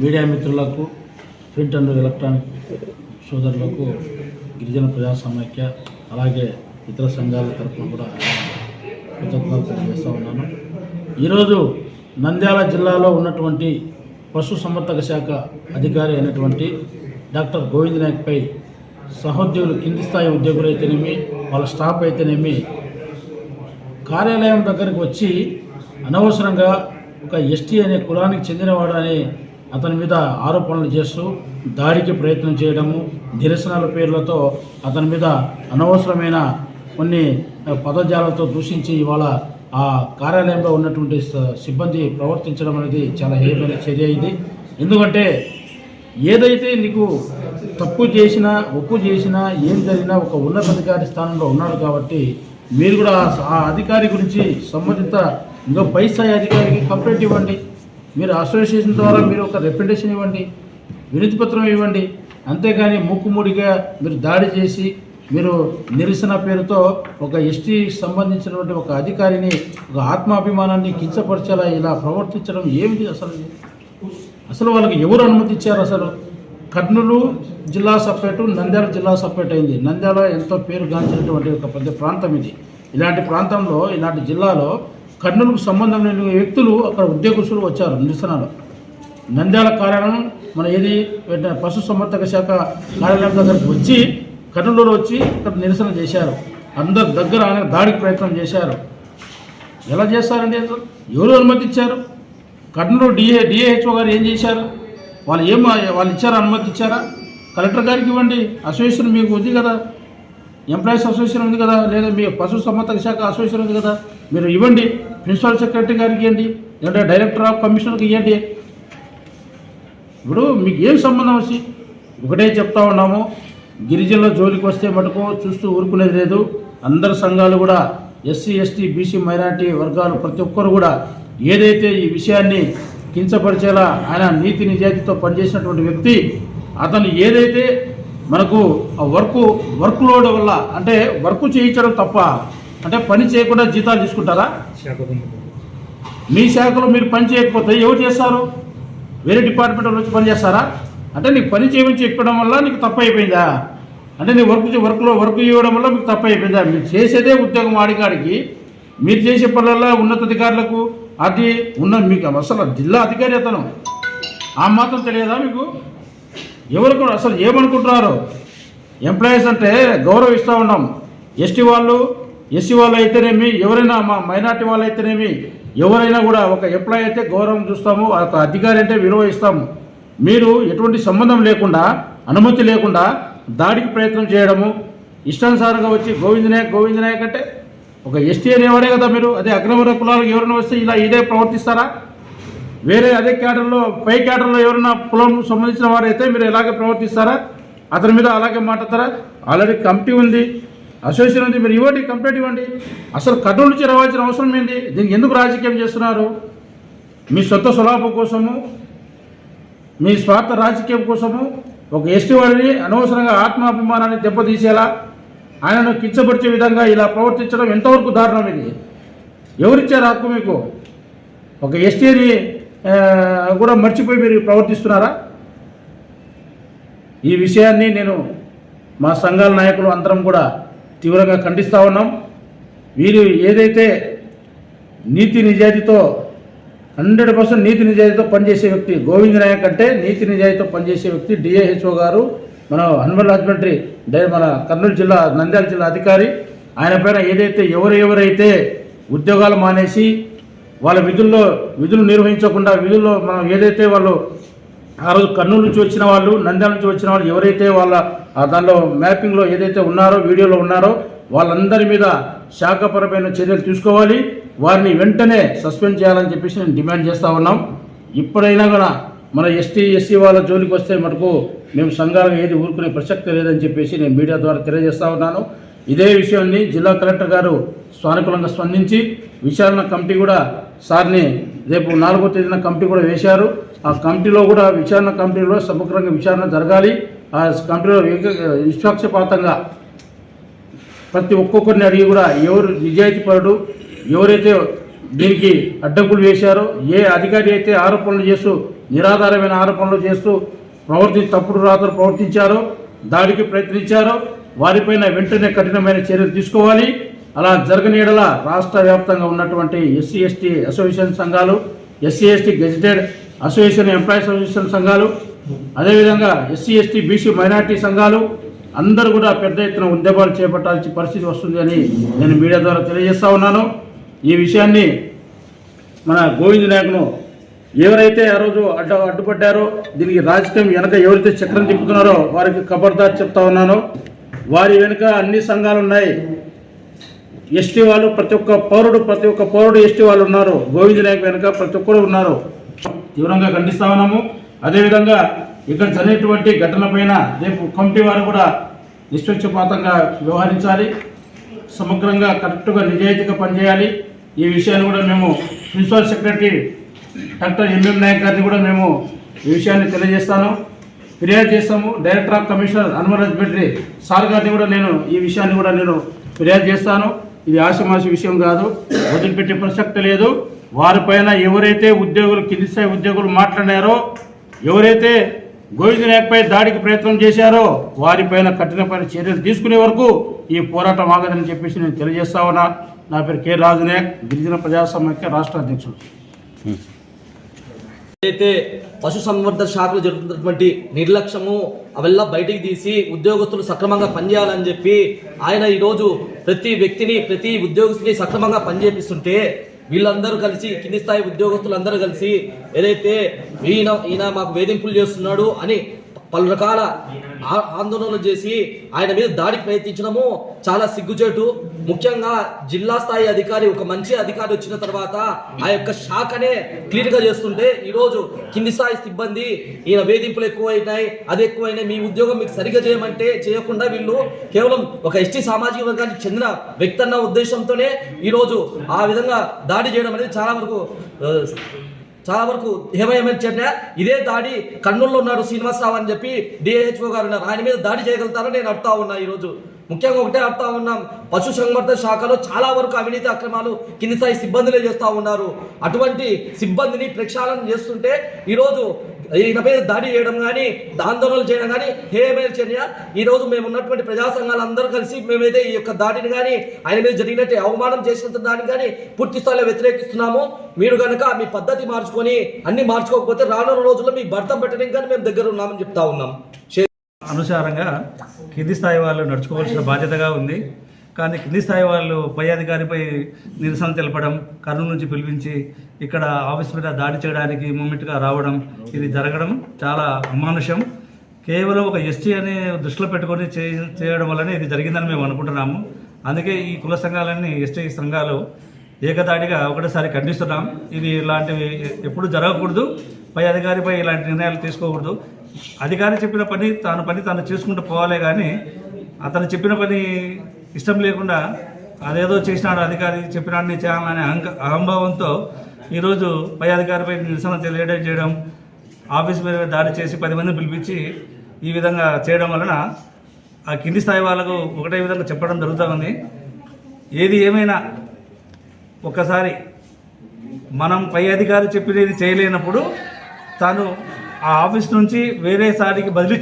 Media మిత్రులకు print and electronic సోదరులకు గిరిజన ప్రజా సమైక్య అలాగే ఇతర సంఘాల తరఫున కూడా కృతజ్ఞతలు తెలియజేస్తూ ఉన్నాను. ఈరోజు నంద్యాల జిల్లాలో ఉన్నటువంటి పశు సంవర్ధక శాఖ అధికారి అయినటువంటి డాక్టర్ గోవింద్ నాయక్పై సహోద్యోగులు కింది స్థాయి ఉద్యోగులు అయితేనేమి వాళ్ళ స్టాఫ్ అయితేనేమి కార్యాలయం దగ్గరికి వచ్చి అనవసరంగా ఒక ఎస్టీ అనే కులానికి చెందినవాడు అని అతని మీద ఆరోపణలు చేస్తూ దాడికి ప్రయత్నం చేయడము నిరసనల పేర్లతో అతని మీద అనవసరమైన కొన్ని పదజాలతో దూషించి ఇవాళ ఆ కార్యాలయంలో ఉన్నటువంటి సిబ్బంది ప్రవర్తించడం అనేది చాలా హేయమైన చర్య ఇది. ఎందుకంటే ఏదైతే నీకు తప్పు చేసినా ఒప్పు చేసినా ఏం జరిగినా ఒక ఉన్నతాధికారి స్థానంలో ఉన్నాడు కాబట్టి మీరు కూడా ఆ- అధికారి గురించి సంబంధిత ఇంకా పై స్థాయి అధికారికి కంప్లైంట్ ఇవ్వండి. మీరు అసోసియేషన్ ద్వారా మీరు ఒక రిప్రజెంటేషన్ ఇవ్వండి వినతి పత్రం ఇవ్వండి. అంతేగాని ముక్కుముడిగా మీరు దాడి చేసి మీరు నిరసన పేరుతో ఒక ఎస్టీ సంబంధించినటువంటి ఒక అధికారిని ఒక ఆత్మాభిమానాన్ని కించపరిచేలా ఇలా ప్రవర్తించడం ఏమిటి అసలు? అసలు వాళ్ళకి ఎవరు అనుమతి ఇచ్చారు అసలు? కర్నూలు జిల్లా సపరేటు నంద్యాల జిల్లా సపరేట్ అయింది. నంద్యాల ఎంతో పేరుగాంచినటువంటి ఒక పెద్ద ప్రాంతం ఇది. ఇలాంటి ప్రాంతంలో ఇలాంటి జిల్లాలో కర్నూలుకు సంబంధం లేని వ్యక్తులు అక్కడ ఉద్యోగస్తులు వచ్చారు నిరసనలో. నంద్యాల కార్యాలయం మన ఏది పశు సంవర్ధక శాఖ కార్యాలయం దగ్గరకు వచ్చి కర్నూలులో వచ్చి ఇక్కడ నిరసన చేశారు. అందరి దగ్గర ఆయన దాడికి ప్రయత్నం చేశారు. ఎలా చేస్తారండి ఎవరు అనుమతి ఇచ్చారు? కర్నూలు డిఏ డిఏహెచ్ఓ గారు ఏం చేశారు? వాళ్ళు ఏం వాళ్ళు ఇచ్చారా? అనుమతి ఇచ్చారా? కలెక్టర్ గారికి ఇవ్వండి. అసోసియేషన్ మీకు ఉంది కదా. ఎంప్లాయీస్ అసోసియేషన్ ఉంది కదా లేదా మీ పశు సంవర్ధక శాఖ అసోసియేషన్ ఉంది కదా మీరు ఇవ్వండి. ప్రిన్సిపల్ సెక్రటరీ గారికి ఇవ్వండి లేదంటే డైరెక్టర్ ఆఫ్ కమిషనర్కి ఇవ్వండి. ఇప్పుడు మీకు ఏం సంబంధం వచ్చి? ఒకటే చెప్తా ఉన్నాము. గిరిజనుల జోలికి వస్తే మటుకు చూస్తూ ఊరుకునేది లేదు. అందరు సంఘాలు కూడా ఎస్సీ ఎస్టీ బీసీ మైనార్టీ వర్గాలు ప్రతి ఒక్కరు కూడా ఏదైతే ఈ విషయాన్ని కించపరిచేలా ఆయన నీతి నిజాయితీతో పనిచేసినటువంటి వ్యక్తి అతను ఏదైతే మనకు ఆ వర్క్ వర్క్ లోడ్ వల్ల అంటే వర్క్ చేయించడం తప్ప అంటే పని చేయకుండా జీతాలు తీసుకుంటారా? మీ శాఖలో మీరు పని చేయకపోతే ఎవరు చేస్తారు? వేరే డిపార్ట్మెంట్ వచ్చి పని చేస్తారా? అంటే నీకు పని చేయమని చెప్పడం వల్ల నీకు తప్పు అయిపోయిందా? అంటే నీ వర్క్ చే- వర్క్లో వర్క్ ఇవ్వడం వల్ల మీకు తప్పు అయిపోయిందా? మీరు చేసేదే ఉద్యోగం ఆడికాడికి మీరు చేసే పనులలో ఉన్నతాధికారులకు అది ఉన్న మీకు అసలు జిల్లా అధికారి అతను. ఆ మాత్రం తెలియదా మీకు? ఎవరికి అసలు ఏమనుకుంటున్నారు? ఎంప్లాయీస్ అంటే గౌరవిస్తూ ఉన్నాం. ఎస్టీ వాళ్ళు ఎస్సీ వాళ్ళు అయితేనేమి ఎవరైనా మా మైనార్టీ వాళ్ళు అయితేనేమి ఎవరైనా కూడా ఒక ఎంప్లాయీ అయితే గౌరవం చూస్తాము ఒక అధికారి అంటే విలువ ఇస్తాము. మీరు ఎటువంటి సంబంధం లేకుండా అనుమతి లేకుండా దాడికి ప్రయత్నం చేయడము ఇష్టానుసారంగా వచ్చి గోవింద నాయక్ గోవింద నాయక్ అంటే ఒక ఎస్టీ అనేవాడే కదా మీరు? అదే అగ్రవర్ణ కులాలకు ఎవరైనా వస్తే ఇలా ఇదే ప్రవర్తిస్తారా? వేరే అదే క్యాడర్లో పై క్యాడర్లో ఎవరైనా కులం సంబంధించిన వారైతే మీరు ఎలాగే ప్రవర్తిస్తారా? అతని మీద అలాగే మాట్లాడతారా? ఆల్రెడీ కమిటీ ఉంది. అసోసియేషన్ ఉంది. మీరు ఇవ్వండి కంప్లైంట్ ఇవ్వండి. అసలు కర్నూలు నుంచి రావాల్సిన అవసరం ఏంటి? దీనికి ఎందుకు రాజకీయం చేస్తున్నారు? మీ సొంత స్వలాభం కోసము? మీ స్వార్థ రాజకీయం కోసము? ఒక ఎస్టీ వాడిని అనవసరంగా ఆత్మాభిమానాన్ని దెబ్బతీసేలా ఆయనను కించపరిచే విధంగా ఇలా ప్రవర్తించడం ఎంతవరకు దారుణం ఇది? ఎవరిచ్చారు హక్కు మీకు? ఒక ఎస్టీని కూడా మర్చిపోయి మీరు ప్రవర్తిస్తున్నారా? ఈ విషయాన్ని నేను మా సంఘాల నాయకులు అందరం కూడా తీవ్రంగా ఖండిస్తూ ఉన్నాం. వీరు ఏదైతే నీతి నిజాయితీతో హండ్రెడ్ పర్సెంట్ నీతి నిజాయితీతో పనిచేసే వ్యక్తి గోవింద్ నాయక్ అంటే నీతి నిజాయితీతో పనిచేసే వ్యక్తి డిఏహెచ్ఓ గారు మన హనుమల్ హస్బెండరీ డై మన కర్నూలు జిల్లా నంద్యాల జిల్లా అధికారి. ఆయన పైన ఏదైతే ఎవరెవరైతే ఉద్యోగాలు మానేసి వాళ్ళ విధుల్లో విధులు నిర్వహించకుండా విధుల్లో మనం ఏదైతే వాళ్ళు ఆ రోజు కర్నూలు నుంచి వచ్చిన వాళ్ళు నంద్యాల నుంచి వచ్చిన వాళ్ళు ఎవరైతే వాళ్ళ దానిలో మ్యాపింగ్లో ఏదైతే ఉన్నారో వీడియోలో ఉన్నారో వాళ్ళందరి మీద శాఖపరమైన చర్యలు తీసుకోవాలి. వారిని వెంటనే సస్పెండ్ చేయాలని చెప్పేసి నేను డిమాండ్ చేస్తూ ఉన్నాం. ఇప్పుడైనా కూడా మన ఎస్టీ ఎస్సీ వాళ్ళ జోలికి వస్తే మటుకు మేము సంఘాలు ఏది ఊరుకునే ప్రసక్తి లేదని చెప్పేసి నేను మీడియా ద్వారా తెలియజేస్తా ఉన్నాను. ఇదే విషయాన్ని జిల్లా కలెక్టర్ గారు సానుకూలంగా స్పందించి విచారణ కమిటీ కూడా సార్ని రేపు నాలుగో తేదీన కమిటీ కూడా వేశారు. ఆ కమిటీలో కూడా విచారణ కమిటీలో సమగ్రంగా విచారణ జరగాలి. ఆ కమిటీలో నిష్పక్షపాతంగా ప్రతి ఒక్కొక్కరిని అడిగి కూడా ఎవరు నిజాయితీపరుడు ఎవరైతే దీనికి అడ్డంకులు వేశారో ఏ అధికారి అయితే ఆరోపణలు చేస్తూ నిరాధారమైన ఆరోపణలు చేస్తూ ప్రవర్తి తప్పుడు రాతలు ప్రవర్తించారో దాడికి ప్రయత్నించారో వారిపైన వెంటనే కఠినమైన చర్యలు తీసుకోవాలి. అలా జరగనీడల రాష్ట్ర వ్యాప్తంగా ఉన్నటువంటి ఎస్సీ ఎస్టీ అసోసియేషన్ సంఘాలు SC ST gazetted association employees association సంఘాలు అదేవిధంగా ఎస్సీ ఎస్టీ బీసీ మైనార్టీ సంఘాలు అందరూ కూడా పెద్ద ఎత్తున ఉద్యమాలు చేపట్టాల్సిన పరిస్థితి వస్తుంది అని నేను మీడియా ద్వారా తెలియజేస్తా ఉన్నాను. ఈ విషయాన్ని మన గోవింద్ నాయకును ఎవరైతే ఆ రోజు అడ్డ అడ్డుపడ్డారో దీనికి రాజకీయం వెనక ఎవరైతే చక్రం తిప్పుతున్నారో వారికి ఖబర్దార్ చెప్తా ఉన్నాను. వారి వెనుక అన్ని సంఘాలు ఉన్నాయి ఎస్టీ వాళ్ళు ప్రతి ఒక్క పౌరుడు ప్రతి ఒక్క పౌరుడు ఎస్టీ వాళ్ళు ఉన్నారు. గోవింద్ నాయక్ వెనుక ప్రతి ఒక్కరు ఉన్నారు. తీవ్రంగా ఖండిస్తా ఉన్నాము. అదేవిధంగా ఇక్కడ జరిగినటువంటి ఘటన పైన రేపు కమిటీ వారు కూడా నిష్పక్షపాతంగా వ్యవహరించాలి. సమగ్రంగా కరెక్ట్గా నిజాయితీగా పనిచేయాలి. ఈ విషయాన్ని కూడా మేము principal secretary doctor MM Naik గారిని కూడా మేము ఈ విషయాన్ని తెలియజేస్తాను. ఫిర్యాదు చేస్తాము. Director of commissioner animal husbandry sir గారిని కూడా నేను ఈ విషయాన్ని కూడా నేను ఫిర్యాదు చేస్తాను. ఇది ఆశమాసి విషయం కాదు. వదిలిపెట్టే ప్రసక్తి లేదు. వారిపైన ఎవరైతే ఉద్యోగులు కింది స్థాయి ఉద్యోగులు మాట్లాడారో ఎవరైతే గోవింద నాయక్పై దాడికి ప్రయత్నం చేశారో వారిపైన కఠినమైన చర్యలు తీసుకునే వరకు ఈ పోరాటం ఆగదని చెప్పేసి నేను తెలియజేస్తా ఉన్నా. నా పేరు కె. రాజునాయక్ గిరిజన ప్రజాసమైక్య రాష్ట్ర అధ్యక్షుడు. ఏదైతే పశు సంవర్ధన శాఖలో జరుగుతున్నటువంటి నిర్లక్ష్యము అవెల్లా బయటికి తీసి ఉద్యోగస్తులు సక్రమంగా పనిచేయాలని చెప్పి ఆయన ఈరోజు ప్రతి వ్యక్తిని ప్రతి ఉద్యోగస్తుని సక్రమంగా పనిచేపిస్తుంటే వీళ్ళందరూ కలిసి కింది స్థాయి ఉద్యోగస్తులందరూ కలిసి ఏదైతే ఈయన ఈయన మాకు వేధింపులు చేస్తున్నాడు అని పలు రకాల ఆందోళనలు చేసి ఆయన మీద దాడికి ప్రయత్నించడము చాలా సిగ్గుచేటు. ముఖ్యంగా జిల్లా స్థాయి అధికారి ఒక మంచి అధికారి వచ్చిన తర్వాత ఆ యొక్క శాఖనే క్లీన్గా చేస్తుంటే ఈరోజు కింది స్థాయి సిబ్బంది ఈయన వేధింపులు ఎక్కువైనాయి అది ఎక్కువైనాయి. మీ ఉద్యోగం మీకు సరిగా చేయమంటే చేయకుండా వీళ్ళు కేవలం ఒక ఎస్టీ సామాజిక వర్గానికి చెందిన వ్యక్తి అన్న ఉద్దేశంతోనే ఈరోజు ఆ విధంగా దాడి చేయడం అనేది చాలా వరకు చాలా వరకు ఏమేమని ఇదే దాడి కర్నూలులో ఉన్నాడు శ్రీనివాసరావు అని చెప్పి డిహెచ్ఓ గారు ఉన్నారు. ఆయన మీద దాడి చేయగలుగుతారని నేను అడుగుతా ఉన్నా ఈరోజు. ముఖ్యంగా ఒకటే అడుగుతా ఉన్నాం. పశు సంవర్ధ శాఖలో చాలా వరకు అవినీతి అక్రమాలు కింది స్థాయి సిబ్బందులే చేస్తూ ఉన్నారు. అటువంటి సిబ్బందిని ప్రక్షాళన చేస్తుంటే ఈరోజు ఈయన మీద దాడి చేయడం కానీ ఆందోళనలు చేయడం కానీ హేమైన చర్య. ఈరోజు మేము ఉన్నటువంటి ప్రజా సంఘాలు అందరూ కలిసి మేమైతే ఈ యొక్క దాడిని కానీ ఆయన మీద జరిగినట్టు అవమానం చేసినంత దాన్ని కానీ పూర్తి స్థాయిలో వ్యతిరేకిస్తున్నాము. మీరు కనుక మీ పద్ధతి మార్చుకొని అన్ని మార్చుకోకపోతే రానున్న రోజుల్లో మీ భర్త పెట్టడానికి కానీ మేము దగ్గర ఉన్నామని చెప్తా ఉన్నాం. అనుసారంగా కింది స్థాయి వాళ్ళు నడుచుకోవాల్సిన బాధ్యతగా ఉంది. కానీ కింది స్థాయి వాళ్ళు పై అధికారిపై నిరసన తెలపడం కర్నూలు నుంచి పిలిపించి ఇక్కడ ఆఫీస్ మీద దాడి చేయడానికి మూమెంట్గా రావడం ఇది జరగడం చాలా అమానుషం. కేవలం ఒక ఎస్టీ అనే దృష్టిలో పెట్టుకొని చేయడం వల్లనే ఇది జరిగిందని మేము అనుకుంటున్నాము. అందుకే ఈ కుల సంఘాలన్నీ ఎస్టీ సంఘాలు ఏకదాటిగా ఒకటేసారి ఖండిస్తున్నాం. ఇది ఇలాంటివి ఎప్పుడు జరగకూడదు. పై అధికారిపై ఇలాంటి నిర్ణయాలు తీసుకోకూడదు. అధికారి చెప్పిన పని తాను పని తాను చేసుకుంటూ పోవాలే కానీ అతను చెప్పిన పని ఇష్టం లేకుండా అదేదో చేసినాడు అధికారి చెప్పినాడని చేయాలనే అహంక అహంభావంతో ఈరోజు పై అధికారిపై నిరసన తెలియడం చేయడం ఆఫీస్ మీద దాడి చేసి పది మందిని పిలిపించి ఈ విధంగా చేయడం వలన ఆ కింది స్థాయి వాళ్ళకు ఒకటే విధంగా చెప్పడం జరుగుతూ ఉంది. ఏది ఏమైనా ఒక్కసారి మనం పై అధికారి చెప్పినది చేయలేనప్పుడు తాను ఆ ఆఫీస్ నుంచి వేరే సారికి బదిలీ